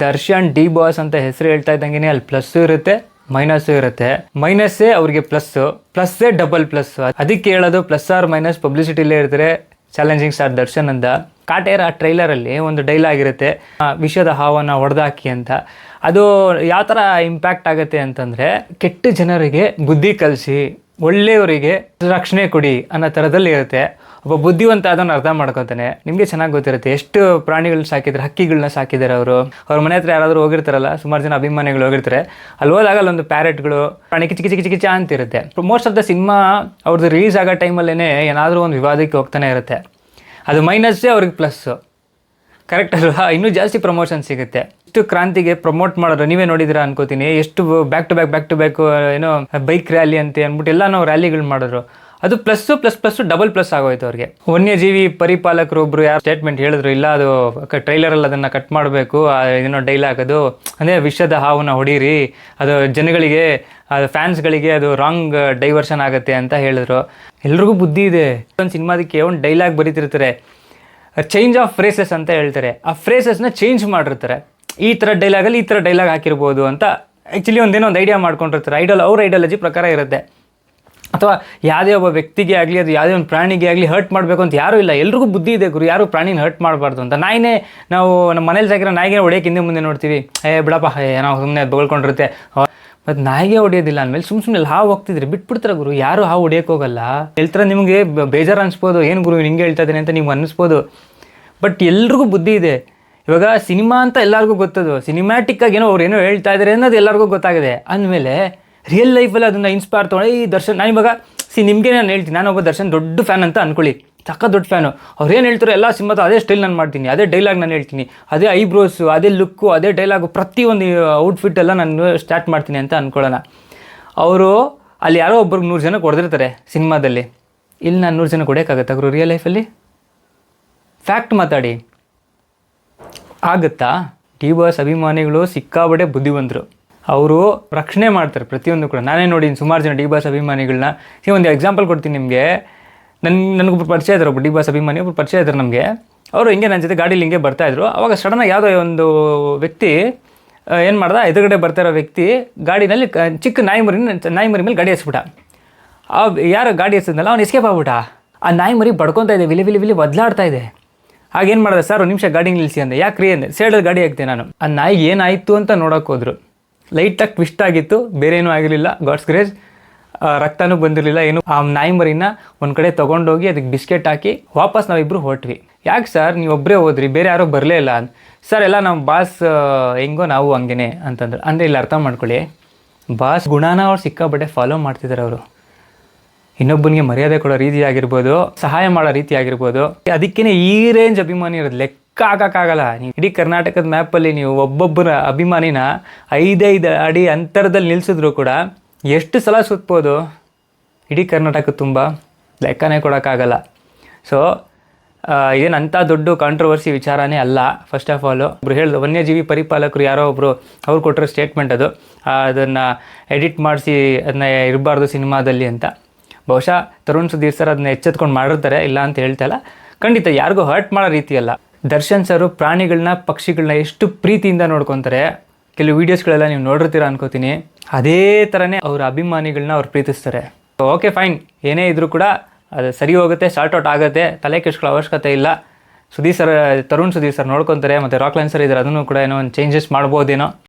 Darshan D boss ಅಂತ ಹೆಸರು ಹೇಳ್ತಾ ಇದ್ದಂಗೆ ಅಲ್ಲಿ ಪ್ಲಸ್ ಇರುತ್ತೆ ಮೈನಸ್ ಇರುತ್ತೆ. ಮೈನಸ್ಸೇ ಅವ್ರಿಗೆ ಪ್ಲಸ್ ಪ್ಲಸ್ಸೇ ಡಬಲ್ ಪ್ಲಸ್ ಅದಕ್ಕೆ ಹೇಳೋದು ಪ್ಲಸ್ ಆರ್ ಮೈನಸ್ ಪಬ್ಲಿಸಿಟಿಲೇ ಇರ್ತಾರೆ ಚಾಲೆಂಜಿಂಗ್ ಸ್ಟಾರ್ ದರ್ಶನ್ ಅಂತ. ಕಾಟೇರ ಟ್ರೈಲರಲ್ಲಿ ಒಂದು ಡೈಲಾಗ್ ಇರುತ್ತೆ ಆ, ವಿಷದ ಹಾವನ್ನ ಹೊಡೆದಾಕಿ ಅಂತ. ಅದು ಯಾವ ತರ ಇಂಪ್ಯಾಕ್ಟ್ ಆಗುತ್ತೆ ಅಂತಂದ್ರೆ ಕೆಟ್ಟ ಜನರಿಗೆ ಬುದ್ಧಿ ಕಲಿಸಿ ಒಳ್ಳೆಯವರಿಗೆ ರಕ್ಷಣೆ ಕೊಡಿ ಅನ್ನೋ ಥರದಲ್ಲಿ ಇರುತ್ತೆ ಒಬ್ಬ ಬುದ್ಧಿವಂತ ಅದನ್ನು ಅರ್ಥ ಮಾಡ್ಕೊತಾನೆ. ನಿಮಗೆ ಚೆನ್ನಾಗಿ ಗೊತ್ತಿರುತ್ತೆ ಎಷ್ಟು ಪ್ರಾಣಿಗಳನ್ನ ಸಾಕಿದ್ರೆ ಹಕ್ಕಿಗಳನ್ನ ಸಾಕಿದ್ದಾರೆ ಅವರು. ಅವ್ರ ಮನೆ ಹತ್ರ ಯಾರಾದರೂ ಹೋಗಿರ್ತಾರಲ್ಲ, ಸುಮಾರು ಜನ ಅಭಿಮಾನಿಗಳು ಹೋಗಿರ್ತಾರೆ. ಅಲ್ಲಿ ಹೋದಾಗ ಅಲ್ಲೊಂದು ಪ್ಯಾರೆಟ್ಗಳು, ಪ್ರಾಣಿ ಕಿಚಿ ಕಿಚಿ ಕಿಚಿ ಕಿಚ ಅಂತ ಇರುತ್ತೆ. ಮೋಸ್ಟ್ ಆಫ್ ದ ಸಿನಿಮಾ ಅವ್ರದ್ದು ರಿಲೀಸ್ ಆಗೋ ಟೈಮಲ್ಲೇ ಏನಾದರೂ ಒಂದು ವಿವಾದಕ್ಕೆ ಹೋಗ್ತಾನೆ ಇರುತ್ತೆ. ಅದು ಮೈನಸ್ಸೇ ಅವ್ರಿಗೆ ಪ್ಲಸ್ಸು ಕರೆಕ್ಟ್ ಅಲ್ವಾ? ಇನ್ನೂ ಜಾಸ್ತಿ ಪ್ರಮೋಷನ್ ಸಿಗುತ್ತೆ. ಎಷ್ಟು ಕ್ರಾಂತಿಗೆ ಪ್ರಮೋಟ್ ಮಾಡೋರು ನೀವೇ ನೋಡಿದಿರ ಅನ್ಕೋತೀನಿ. ಎಷ್ಟು back to back back to back ಏನೋ ಬೈಕ್ ರ್ಯಾಲಿ ಅಂತ ಅಂದ್ಬಿಟ್ಟು ಎಲ್ಲ ನಾವು ರ್ಯಾಲಿಗಳು ಮಾಡಿದ್ರು. ಅದು plus plus plus double plus ಆಗೋಯ್ತು ಅವ್ರಿಗೆ. ವನ್ಯಜೀವಿ ಪರಿಪಾಲಕರು ಒಬ್ರು ಯಾರು ಸ್ಟೇಟ್ಮೆಂಟ್ ಹೇಳಿದ್ರು, ಇಲ್ಲ ಅದು ಟ್ರೈಲರ್ ಅಲ್ಲಿ ಅದನ್ನ ಕಟ್ ಮಾಡಬೇಕು ಏನೋ ಡೈಲಾಗ್ ಅದು ಅಂದರೆ ವಿಷದ ಹಾವನ್ನ ಹೊಡೀರಿ, ಅದು ಜನಗಳಿಗೆ, ಅದು ಫ್ಯಾನ್ಸ್ಗಳಿಗೆ ಅದು ರಾಂಗ್ ಡೈವರ್ಷನ್ ಆಗುತ್ತೆ ಅಂತ ಹೇಳಿದ್ರು. ಎಲ್ರಿಗೂ ಬುದ್ಧಿ ಇದೆ. ಒಂದು ಸಿನಿಮಾದಕ್ಕೆ ಒಂದು ಡೈಲಾಗ್ ಬರೀತಿರ್ತಾರೆ. ಚೇಂಜ್ ಆಫ್ ಫ್ರೇಸಸ್ ಅಂತ ಹೇಳ್ತಾರೆ. ಆ ಫ್ರೇಸಸ್ನ ಚೇಂಜ್ ಮಾಡಿರ್ತಾರೆ. ಈ ಥರ ಡೈಲಾಗಲ್ಲಿ ಈ ಥರ ಡೈಲಾಗ್ ಹಾಕಿರ್ಬೋದು ಅಂತ ಆ್ಯಕ್ಚುಲಿ ಒಂದೇನೋ ಒಂದು ಐಡಿಯಾ ಮಾಡ್ಕೊಂಡಿರ್ತಾರೆ. ಐಡಲ್ ಅವ್ರ ಐಡಿಯಾಲಜಿ ಪ್ರಕಾರ ಇರುತ್ತೆ. ಅಥವಾ ಯಾವುದೇ ಒಬ್ಬ ವ್ಯಕ್ತಿಗೆ ಆಗಲಿ, ಅದು ಯಾವುದೇ ಒಂದು ಪ್ರಾಣಿಗೆ ಆಗಲಿ ಹರ್ಟ್ ಮಾಡಬೇಕು ಅಂತ ಯಾರೂ ಇಲ್ಲ. ಎಲ್ರಿಗೂ ಬುದ್ಧಿ ಇದೆ ಗುರು, ಯಾರು ಪ್ರಾಣಿನ ಹರ್ಟ್ ಮಾಡಬಾರ್ದು ಅಂತ. ನಾಯಿನೇ ನಾವು ನಮ್ಮ ಮನೇಲಿ ಸಾಕಿರೋ ನಾಯಿಗೆ ಹೊಡೆಯೋಕೆ ಹಿಂದೆ ಮುಂದೆ ನೋಡ್ತೀವಿ. ಏ, ಬಿಡಪ್ಪ, ಏ ನಾವು ಸುಮ್ಮನೆ ಬಗಳ್ಕೊಂಡಿರುತ್ತೆ. ಮತ್ತು ನಾಯಿಗೆ ಹೊಡೆಯೋದಿಲ್ಲ ಅಂದಮೇಲೆ ಸುಮ್ಮ ಸುಮ್ಮನೆ ಹಾವು ಹೋಗ್ತಿದ್ರಿ ಬಿಟ್ಬಿಡ್ತಾರೆ ಗುರು. ಯಾರು ಹಾವು ಹೊಡೆಯೋಕೆ ಹೋಗಲ್ಲ. ನಿಮಗೆ ಬೇಜಾರು ಅನಿಸ್ಬೋದು. ಏನು ಗುರು ಹಿಂಗೆ ಹೇಳ್ತಾ ಇದ್ದೀನಿ ಅಂತ ನೀವು ಅನ್ನಿಸ್ಬೋದು. ಬಟ್ ಎಲ್ರಿಗೂ ಬುದ್ಧಿ ಇದೆ. ಇವಾಗ ಸಿನಿಮಾ ಅಂತ ಎಲ್ಲರಿಗೂ ಗೊತ್ತದು. ಸಿನಿಮ್ಯಾಟಿಕ್ ಆಗಿ ಏನೋ ಅವ್ರು ಏನೋ ಹೇಳ್ತಾ ಇದ್ದಾರೆ ಅನ್ನೋದು ಎಲ್ಲರಿಗೂ ಗೊತ್ತಾಗಿದೆ. ಅಂದಮೇಲೆ ರಿಯಲ್ ಲೈಫಲ್ಲಿ ಅದನ್ನು ಇನ್ಸ್ಪೈರ್ ತೊಗೊಂಡು ಈ ದರ್ಶನ್, ನಾನು ಇವಾಗ ಸಿ, ನಿಮಗೆ ನಾನು ಹೇಳ್ತೀನಿ. ನಾನು ಒಬ್ಬ ದರ್ಶನ್ ದೊಡ್ಡ ಫ್ಯಾನ್ ಅಂತ ಅನ್ಕೊಳ್ಳಿ. ಚಕ್ಕ ದೊಡ್ಡ ಫ್ಯಾನು ಅವ್ರು ಏನು ಹೇಳ್ತಾರೋ ಎಲ್ಲ ಸಿನಿಮಾದ ಅದೇ ಸ್ಟೈಲ್ ನಾನು ಮಾಡ್ತೀನಿ. ಅದೇ ಡೈಲಾಗ್ ನಾನು ಹೇಳ್ತೀನಿ. ಅದೇ ಐಬ್ರೋಸು ಅದೇ ಲುಕ್ಕು ಅದೇ ಡೈಲಾಗು ಪ್ರತಿಯೊಂದು ಔಟ್ಫಿಟ್ ಎಲ್ಲ ನಾನು ಸ್ಟಾರ್ಟ್ ಮಾಡ್ತೀನಿ ಅಂತ ಅಂದ್ಕೊಳ್ಳೋಣ ಅವರು ಅಲ್ಲಿ ಯಾರೋ ಒಬ್ರಿಗೆ ನೂರು ಜನ ಹೊಡೆದಿರ್ತಾರೆ ಸಿನಿಮಾದಲ್ಲಿ. ಇಲ್ಲಿ ನಾನು ನೂರು ಜನ ಕೊಡೋಕ್ಕಾಗತ್ತೆ ಅವರು ರಿಯಲ್ ಲೈಫಲ್ಲಿ ಫ್ಯಾಕ್ಟ್ ಮಾತಾಡಿ. ಆಗುತ್ತಾ? ಡಿ ಬಾಸ್ ಅಭಿಮಾನಿಗಳು ಸಿಕ್ಕಾಬಡೆ ಬುದ್ಧಿವಂತರು. ಅವರು ರಕ್ಷಣೆ ಮಾಡ್ತಾರೆ ಪ್ರತಿಯೊಂದು ಕೂಡ. ನಾನೇ ನೋಡಿದ್ದೀನಿ ಸುಮಾರು ಜನ ಡಿ ಬಾಸ್ ಅಭಿಮಾನಿಗಳನ್ನ ಈ ಒಂದು ಎಕ್ಸಾಂಪಲ್ ಕೊಡ್ತೀನಿ ನಿಮಗೆ. ನನ್ನ ನನಗೊಬ್ರು ಪರಿಚಯ ಇದ್ದಾರೆ ಒಬ್ಬರು ಡಿ ಬಾಸ್ ಅಭಿಮಾನಿ, ಒಬ್ರು ಪರಿಚಯ ಇದ್ದಾರೆ ನಮಗೆ. ಅವರು ಹಿಂಗೆ ನನ್ನ ಜೊತೆ ಗಾಡೀಲಿ ಹಿಂಗೆ ಬರ್ತಾಯಿದ್ರು ಅವಾಗ ಸಡನ್ನಾಗಿ ಯಾವುದೋ ಒಂದು ವ್ಯಕ್ತಿ ಏನು ಮಾಡ್ದ? ಎದುರುಗಡೆ ಬರ್ತಾ ವ್ಯಕ್ತಿ ಗಾಡಿನಲ್ಲಿ ಚಿಕ್ಕ ನಾಯಿ ಮರಿ, ನಾಯಿ ಮೇಲೆ ಗಾಡಿ ಎಸ್ಬಿಟ್ಟ. ಆ, ಯಾರು ಗಾಡಿ ಹಚ್ಚಿದ್ನಲ್ಲ ಅವ್ನು ಎಸ್ಕೇಪ್ ಆಗ್ಬಿಟ್ಟ. ಆ ನಾಯಿ ಮರಿ ಬಡ್ಕೊತಾ ಇದೆ, ವಿಲಿ ವಿಲಿ ವಿಲಿ ಒದ್ಲಾಡ್ತಾ ಇದೆ. ಆಗೇನು ಮಾಡಿದೆ, ಸರ್ ನಿಮಿಷ ಗಾಡಿ ನಿಲ್ಲಿಸಿ ಅಂದೆ. ಯಾಕೆ ರೀ ಅಂದೆ. ಸೈಡಲ್ಲಿ ಗಾಡಿ ಹಾಕ್ತೆ ನಾನು. ಆ ನಾಯಿಗೆ ಏನಾಯಿತು ಅಂತ ನೋಡೋಕೆ ಹೋದ್ರು. ಲೈಟಾಗಿ ಟ್ವಿಸ್ಟ್ ಆಗಿತ್ತು, ಬೇರೆ ಏನೂ ಆಗಿರಲಿಲ್ಲ. ಗಾಡ್ಸ್ ಗ್ರೇಜ್ ರಕ್ತನೂ ಬಂದಿರಲಿಲ್ಲ, ಏನು. ಆ ನಾಯಿ ಮರಿನ ಒಂದು ಕಡೆ ತೊಗೊಂಡೋಗಿ ಅದಕ್ಕೆ ಬಿಸ್ಕೆಟ್ ಹಾಕಿ ವಾಪಸ್ ನಾವಿಬ್ಬರು ಹೊರಟ್ವಿ. ಯಾಕೆ ಸರ್, ನೀವು ಒಬ್ಬರೇ ಹೋದ್ರಿ, ಬೇರೆ ಯಾರೋ ಬರಲೇ ಇಲ್ಲ ಸರ್, ಎಲ್ಲ ನಮ್ಮ ಬಾಸ್ ಹೆಂಗೋ ನಾವು ಹಂಗೇನೆ ಅಂತಂದ್ರೆ. ಅಂದರೆ ಇಲ್ಲಿ ಅರ್ಥ ಮಾಡ್ಕೊಳ್ಳಿ, ಬಾಸ್ ಗುಣನ ಅವ್ರು ಸಿಕ್ಕಾಬಟ್ಟೆ ಫಾಲೋ ಮಾಡ್ತಿದ್ದಾರೆ ಅವರು. ಇನ್ನೊಬ್ಬನಿಗೆ ಮರ್ಯಾದೆ ಕೊಡೋ ರೀತಿ ಆಗಿರ್ಬೋದು, ಸಹಾಯ ಮಾಡೋ ರೀತಿ ಆಗಿರ್ಬೋದು, ಅದಕ್ಕೇನೆ ಈ ರೇಂಜ್ ಅಭಿಮಾನಿ ಇರೋದು. ಲೆಕ್ಕ ಹಾಕೋಕ್ಕಾಗಲ್ಲ. ನೀವು ಇಡೀ ಕರ್ನಾಟಕದ ಮ್ಯಾಪಲ್ಲಿ ನೀವು ಒಬ್ಬೊಬ್ಬರ ಅಭಿಮಾನಿನ ಐದೈದು ಅಡಿ ಅಂತರದಲ್ಲಿ ನಿಲ್ಲಿಸಿದ್ರು ಕೂಡ ಎಷ್ಟು ಸಲ ಸುತ್ಬೋದು? ಇಡೀ ಕರ್ನಾಟಕ ತುಂಬ ಲೆಕ್ಕನೇ ಕೊಡೋಕ್ಕಾಗಲ್ಲ. ಸೊ ಏನು ಅಂಥ ದೊಡ್ಡ ಕಾಂಟ್ರವರ್ಸಿ ವಿಚಾರನೇ ಅಲ್ಲ. ಫಸ್ಟ್ ಆಫ್ ಆಲು ಒಬ್ರು ಹೇಳಿದ್ರು ವನ್ಯಜೀವಿ ಪರಿಪಾಲಕರು ಯಾರೋ ಒಬ್ಬರು ಅವ್ರು ಕೊಟ್ಟಿರೋ ಸ್ಟೇಟ್ಮೆಂಟ್ ಅದು. ಅದನ್ನು ಎಡಿಟ್ ಮಾಡಿಸಿ, ಅದನ್ನ ಇರಬಾರ್ದು ಸಿನಿಮಾದಲ್ಲಿ ಅಂತ. ಬಹುಶಃ ತರುಣ್ ಸುಧೀರ್ ಸರ್ ಅದನ್ನ ಎಚ್ಚೆತ್ಕೊಂಡು ಮಾಡಿರ್ತಾರೆ, ಇಲ್ಲ ಅಂತ ಹೇಳ್ತಾ ಇಲ್ಲ. ಖಂಡಿತ ಯಾರಿಗೂ ಹರ್ಟ್ ಮಾಡೋ ರೀತಿ ಅಲ್ಲ. ದರ್ಶನ್ ಸರು ಪ್ರಾಣಿಗಳನ್ನ, ಪಕ್ಷಿಗಳನ್ನ ಎಷ್ಟು ಪ್ರೀತಿಯಿಂದ ನೋಡ್ಕೊತಾರೆ. ಕೆಲವು ವೀಡಿಯೋಸ್ಗಳೆಲ್ಲ ನೀವು ನೋಡಿರ್ತೀರ ಅನ್ಕೋತೀನಿ. ಅದೇ ಥರನೇ ಅವ್ರ ಅಭಿಮಾನಿಗಳನ್ನ ಅವ್ರು ಪ್ರೀತಿಸ್ತಾರೆ. ಓಕೆ ಫೈನ್ ಏನೇ ಇದ್ರೂ ಕೂಡ ಅದು ಸರಿ ಹೋಗುತ್ತೆ ಶಾರ್ಟ್ ಔಟ್ ಆಗುತ್ತೆ, ತಲೆ ಕೆಡ್ಸ್ಕೊಳ್ಳೋ ಅವಶ್ಯಕತೆ ಇಲ್ಲ. ಸುಧೀರ್ ಸರ್, ತರುಣ್ ಸುಧೀರ್ ಸರ್ ನೋಡ್ಕೊತಾರೆ, ಮತ್ತು ರಾಕ್ಲೈನ್ ಸರ್ ಇದ್ರೆ, ಅದನ್ನು ಕೂಡ ಏನೋ ಒಂದು ಚೇಂಜಸ್ ಮಾಡ್ಬೋದೇನೋ.